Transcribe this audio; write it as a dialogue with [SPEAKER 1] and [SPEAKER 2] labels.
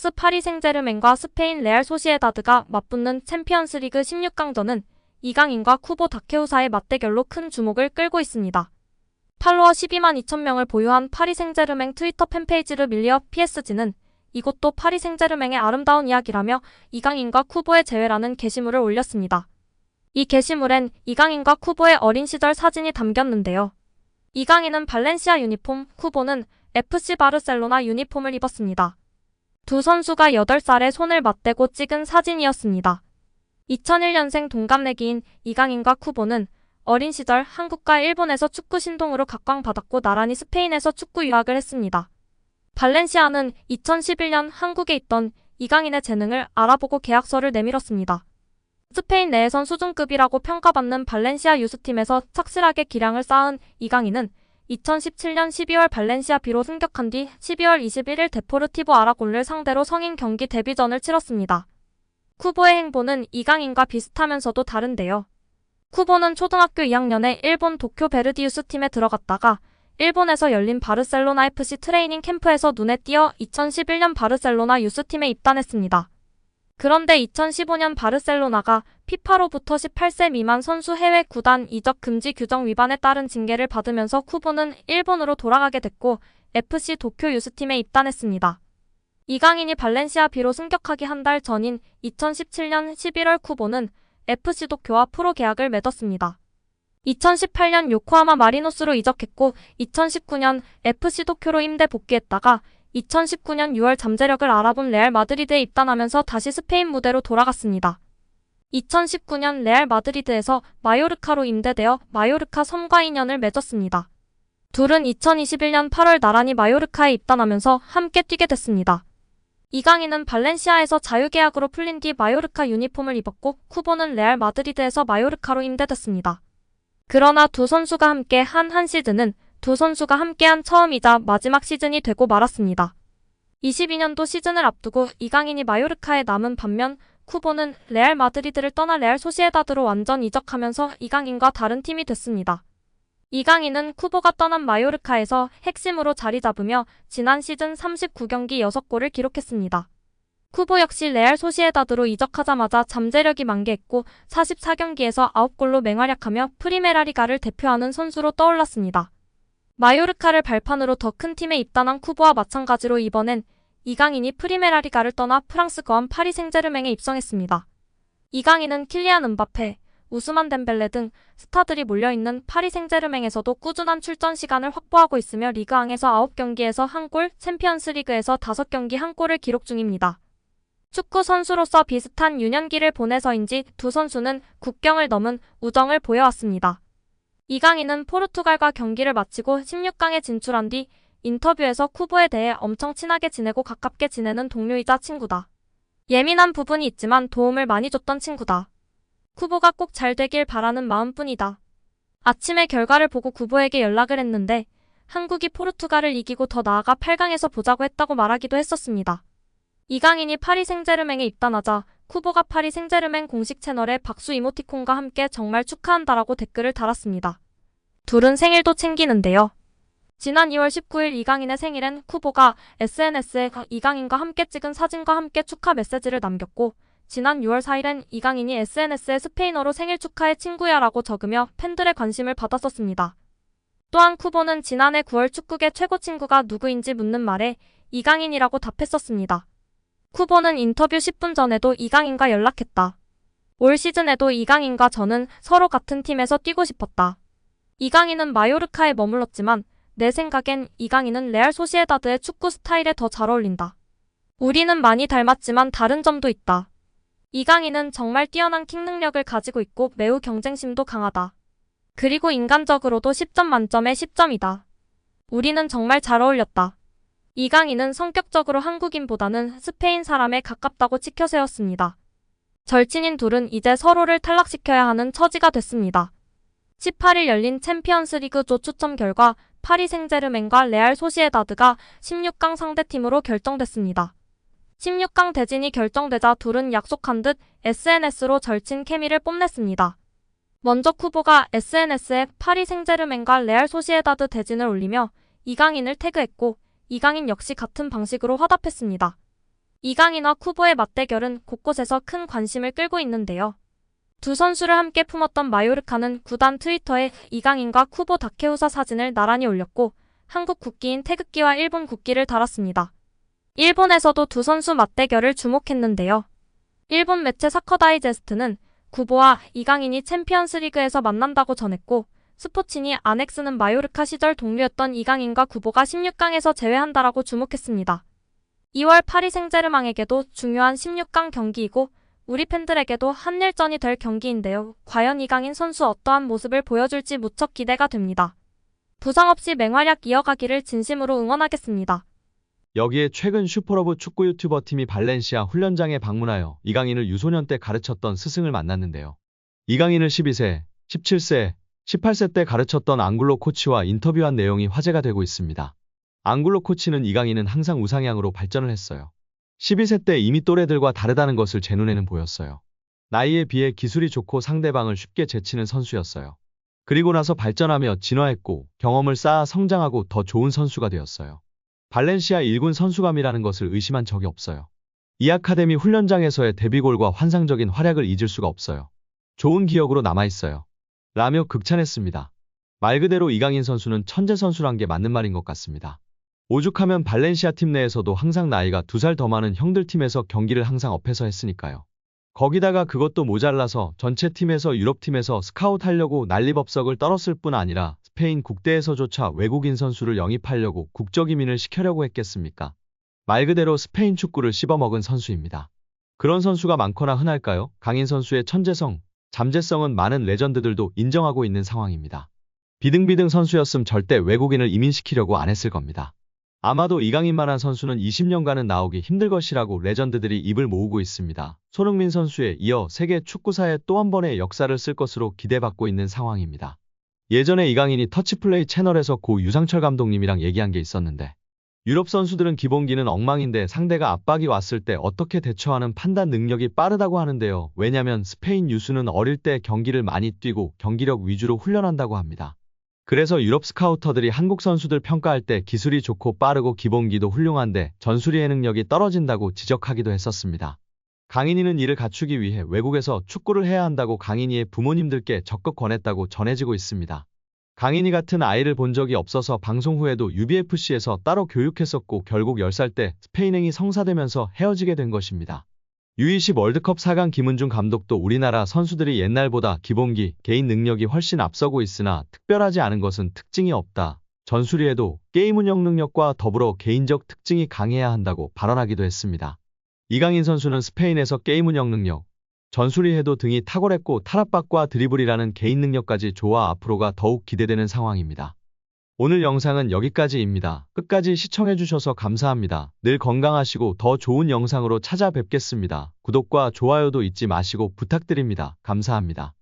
[SPEAKER 1] 프랑스 파리 생제르맹과 스페인 레알 소시에다드가 맞붙는 챔피언스리그 16강전은 이강인과 쿠보 다케우사의 맞대결로 큰 주목을 끌고 있습니다. 팔로워 12만 2천 명을 보유한 파리 생제르맹 트위터 팬페이지를 밀리어 PSG는 이것도 파리 생제르맹의 아름다운 이야기라며 이강인과 쿠보의 재회라는 게시물을 올렸습니다. 이 게시물엔 이강인과 쿠보의 어린 시절 사진이 담겼는데요. 이강인은 발렌시아 유니폼, 쿠보는 FC 바르셀로나 유니폼을 입었습니다. 두 선수가 8살에 손을 맞대고 찍은 사진이었습니다. 2001년생 동갑내기인 이강인과 쿠보는 어린 시절 한국과 일본에서 축구 신동으로 각광받았고 나란히 스페인에서 축구 유학을 했습니다. 발렌시아는 2011년 한국에 있던 이강인의 재능을 알아보고 계약서를 내밀었습니다. 스페인 내에선 수준급이라고 평가받는 발렌시아 유스팀에서 착실하게 기량을 쌓은 이강인은 2017년 12월 발렌시아 비로 승격한 뒤 12월 21일 데포르티보 아라곤을 상대로 성인 경기 데뷔전을 치렀습니다. 쿠보의 행보는 이강인과 비슷하면서도 다른데요. 쿠보는 초등학교 2학년에 일본 도쿄 베르디우스 팀에 들어갔다가 일본에서 열린 바르셀로나 FC 트레이닝 캠프에서 눈에 띄어 2011년 바르셀로나 유스팀에 입단했습니다. 그런데 2015년 바르셀로나가 피파로부터 18세 미만 선수 해외 구단 이적 금지 규정 위반에 따른 징계를 받으면서 쿠보는 일본으로 돌아가게 됐고 FC 도쿄 유스팀에 입단했습니다. 이강인이 발렌시아 비로 승격하기 한 달 전인 2017년 11월 쿠보는 FC 도쿄와 프로 계약을 맺었습니다. 2018년 요코하마 마리노스로 이적했고 2019년 FC 도쿄로 임대 복귀했다가 2019년 6월 잠재력을 알아본 레알 마드리드에 입단하면서 다시 스페인 무대로 돌아갔습니다. 2019년 레알 마드리드에서 마요르카로 임대되어 마요르카 섬과 인연을 맺었습니다. 둘은 2021년 8월 나란히 마요르카에 입단하면서 함께 뛰게 됐습니다. 이강인은 발렌시아에서 자유계약으로 풀린 뒤 마요르카 유니폼을 입었고 쿠보는 레알 마드리드에서 마요르카로 임대됐습니다. 그러나 두 선수가 함께 한 한 시즌은 두 선수가 함께한 처음이자 마지막 시즌이 되고 말았습니다. 22년도 시즌을 앞두고 이강인이 마요르카에 남은 반면 쿠보는 레알 마드리드를 떠나 레알 소시에다드로 완전 이적하면서 이강인과 다른 팀이 됐습니다. 이강인은 쿠보가 떠난 마요르카에서 핵심으로 자리 잡으며 지난 시즌 39경기 6골을 기록했습니다. 쿠보 역시 레알 소시에다드로 이적하자마자 잠재력이 만개했고 44경기에서 9골로 맹활약하며 프리메라리가를 대표하는 선수로 떠올랐습니다. 마요르카를 발판으로 더 큰 팀에 입단한 쿠보와 마찬가지로 이번엔 이강인이 프리메라리가를 떠나 프랑스 거한 파리 생제르맹에 입성했습니다. 이강인은 킬리안 은바페, 우스만 덴벨레 등 스타들이 몰려있는 파리 생제르맹에서도 꾸준한 출전 시간을 확보하고 있으며 리그앙에서 9경기에서 1골, 챔피언스 리그에서 5경기 1골을 기록 중입니다. 축구 선수로서 비슷한 유년기를 보내서인지 두 선수는 국경을 넘은 우정을 보여왔습니다. 이강인은 포르투갈과 경기를 마치고 16강에 진출한 뒤 인터뷰에서 쿠보에 대해 엄청 친하게 지내고 가깝게 지내는 동료이자 친구다. 예민한 부분이 있지만 도움을 많이 줬던 친구다. 쿠보가 꼭 잘 되길 바라는 마음뿐이다. 아침에 결과를 보고 쿠보에게 연락을 했는데 한국이 포르투갈을 이기고 더 나아가 8강에서 보자고 했다고 말하기도 했었습니다. 이강인이 파리 생제르맹에 입단하자 쿠보가 파리 생제르맹 공식 채널에 박수 이모티콘과 함께 정말 축하한다라고 댓글을 달았습니다. 둘은 생일도 챙기는데요. 지난 2월 19일 이강인의 생일엔 쿠보가 SNS에 이강인과 함께 찍은 사진과 함께 축하 메시지를 남겼고 지난 6월 4일엔 이강인이 SNS에 스페인어로 생일 축하해 친구야라고 적으며 팬들의 관심을 받았었습니다. 또한 쿠보는 지난해 9월 축구계 최고 친구가 누구인지 묻는 말에 이강인이라고 답했었습니다. 쿠보는 인터뷰 10분 전에도 이강인과 연락했다. 올 시즌에도 이강인과 저는 서로 같은 팀에서 뛰고 싶었다. 이강인은 마요르카에 머물렀지만 내 생각엔 이강인은 레알 소시에다드의 축구 스타일에 더 잘 어울린다. 우리는 많이 닮았지만 다른 점도 있다. 이강인은 정말 뛰어난 킥 능력을 가지고 있고 매우 경쟁심도 강하다. 그리고 인간적으로도 10점 만점에 10점이다. 우리는 정말 잘 어울렸다. 이강인은 성격적으로 한국인보다는 스페인 사람에 가깝다고 치켜세웠습니다. 절친인 둘은 이제 서로를 탈락시켜야 하는 처지가 됐습니다. 18일 열린 챔피언스 리그 조 추첨 결과 파리 생제르맹과 레알 소시에다드가 16강 상대팀으로 결정됐습니다. 16강 대진이 결정되자 둘은 약속한 듯 SNS로 절친 케미를 뽐냈습니다. 먼저 쿠보가 SNS에 파리 생제르맹과 레알 소시에다드 대진을 올리며 이강인을 태그했고 이강인 역시 같은 방식으로 화답했습니다. 이강인과 쿠보의 맞대결은 곳곳에서 큰 관심을 끌고 있는데요. 두 선수를 함께 품었던 마요르카는 구단 트위터에 이강인과 쿠보 다케우사 사진을 나란히 올렸고 한국 국기인 태극기와 일본 국기를 달았습니다. 일본에서도 두 선수 맞대결을 주목했는데요. 일본 매체 사커다이제스트는 구보와 이강인이 챔피언스 리그에서 만난다고 전했고 스포츠니 아넥스는 마요르카 시절 동료였던 이강인과 구보가 16강에서 제외한다라고 주목했습니다. 2월 파리 생제르맹에게도 중요한 16강 경기이고 우리 팬들에게도 한일전이 될 경기인데요. 과연 이강인 선수 어떠한 모습을 보여줄지 무척 기대가 됩니다. 부상 없이 맹활약 이어가기를 진심으로 응원하겠습니다.
[SPEAKER 2] 여기에 최근 슈퍼러브 축구 유튜버 팀이 발렌시아 훈련장에 방문하여 이강인을 유소년 때 가르쳤던 스승을 만났는데요. 이강인을 12세, 17세, 18세 때 가르쳤던 앙굴로 코치와 인터뷰한 내용이 화제가 되고 있습니다. 앙굴로 코치는 이강인은 항상 우상향으로 발전을 했어요. 12세 때 이미 또래들과 다르다는 것을 제 눈에는 보였어요. 나이에 비해 기술이 좋고 상대방을 쉽게 제치는 선수였어요. 그리고 나서 발전하며 진화했고 경험을 쌓아 성장하고 더 좋은 선수가 되었어요. 발렌시아 1군 선수감이라는 것을 의심한 적이 없어요. 이 아카데미 훈련장에서의 데뷔골과 환상적인 활약을 잊을 수가 없어요. 좋은 기억으로 남아있어요. 라며 극찬했습니다. 말 그대로 이강인 선수는 천재 선수란 게 맞는 말인 것 같습니다. 오죽하면 발렌시아 팀 내에서도 항상 나이가 두 살 더 많은 형들 팀에서 경기를 항상 업해서 했으니까요. 거기다가 그것도 모자라서 전체 팀에서 유럽 팀에서 스카웃 하려고 난리법석을 떨었을 뿐 아니라 스페인 국대에서조차 외국인 선수를 영입하려고 국적 이민을 시켜려고 했겠습니까? 말 그대로 스페인 축구를 씹어먹은 선수입니다. 그런 선수가 많거나 흔할까요? 강인 선수의 천재성, 잠재성은 많은 레전드들도 인정하고 있는 상황입니다. 비등비등 선수였음 절대 외국인을 이민시키려고 안 했을 겁니다. 아마도 이강인만한 선수는 20년간은 나오기 힘들 것이라고 레전드들이 입을 모으고 있습니다. 손흥민 선수에 이어 세계 축구사에 또 한 번의 역사를 쓸 것으로 기대받고 있는 상황입니다. 예전에 이강인이 터치플레이 채널에서 고 유상철 감독님이랑 얘기한 게 있었는데 유럽 선수들은 기본기는 엉망인데 상대가 압박이 왔을 때 어떻게 대처하는 판단 능력이 빠르다고 하는데요. 왜냐면 스페인 유수는 어릴 때 경기를 많이 뛰고 경기력 위주로 훈련한다고 합니다. 그래서 유럽 스카우터들이 한국 선수들 평가할 때 기술이 좋고 빠르고 기본기도 훌륭한데 전술이의 능력이 떨어진다고 지적하기도 했었습니다. 강인이는 이를 갖추기 위해 외국에서 축구를 해야 한다고 강인이의 부모님들께 적극 권했다고 전해지고 있습니다. 강인이 같은 아이를 본 적이 없어서 방송 후에도 UBFC에서 따로 교육했었고 결국 10살 때 스페인행이 성사되면서 헤어지게 된 것입니다. U20 월드컵 4강 김은중 감독도 우리나라 선수들이 옛날보다 기본기, 개인 능력이 훨씬 앞서고 있으나 특별하지 않은 것은 특징이 없다. 전수리에도 게임 운영 능력과 더불어 개인적 특징이 강해야 한다고 발언하기도 했습니다. 이강인 선수는 스페인에서 게임 운영 능력, 전수리해도 등이 탁월했고 탈압박과 드리블이라는 개인 능력까지 좋아 앞으로가 더욱 기대되는 상황입니다. 오늘 영상은 여기까지입니다. 끝까지 시청해주셔서 감사합니다. 늘 건강하시고 더 좋은 영상으로 찾아뵙겠습니다. 구독과 좋아요도 잊지 마시고 부탁드립니다. 감사합니다.